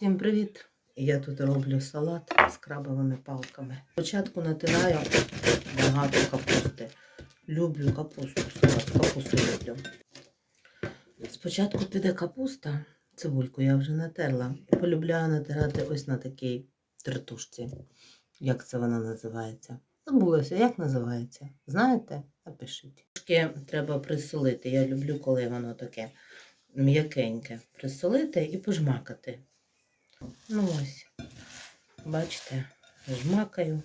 Всім привіт! Я тут роблю салат з крабовими палками. Спочатку натираю багато капусти. Люблю капусту, салат з капусти люблю. Спочатку піде капуста, цибульку я вже натерла. Полюбляю натирати ось на такій тертушці. Як це вона називається? Забулася, як називається? Знаєте? Напишіть. Трошки треба присолити. Я люблю, коли воно таке м'якеньке. Присолити і пожмакати. Ну ось, бачите, жмакаю.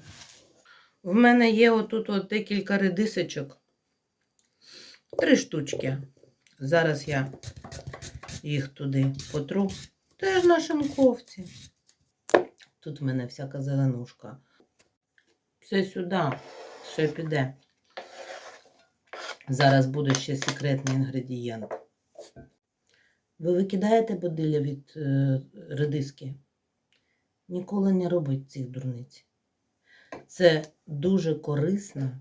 В мене є отут от декілька редисочок. Три штучки. Зараз я їх туди потру. Теж на шинковці. Тут в мене всяка зеленушка. Все сюди, все піде. Зараз буде ще секретний інгредієнт. Ви викидаєте бодиля від е, редиски? Ніколи не робіть цих дурниць. Це дуже корисна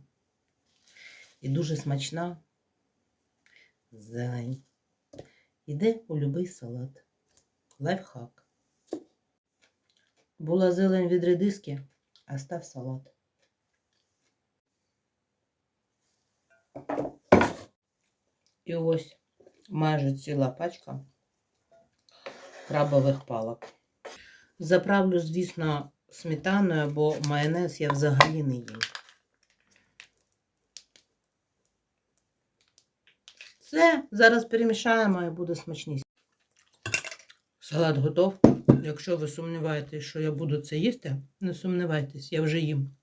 і дуже смачна зелень. Іде у будь-який салат. Лайфхак. Була зелень від редиски, а став салат. І ось майже ціла пачка крабових палок. Заправлю, звісно, сметаною, бо майонез я взагалі не їм. Все, зараз перемішаємо і буде смачніше. Салат готов. Якщо ви сумніваєтесь, що я буду це їсти, не сумнівайтесь, я вже їм.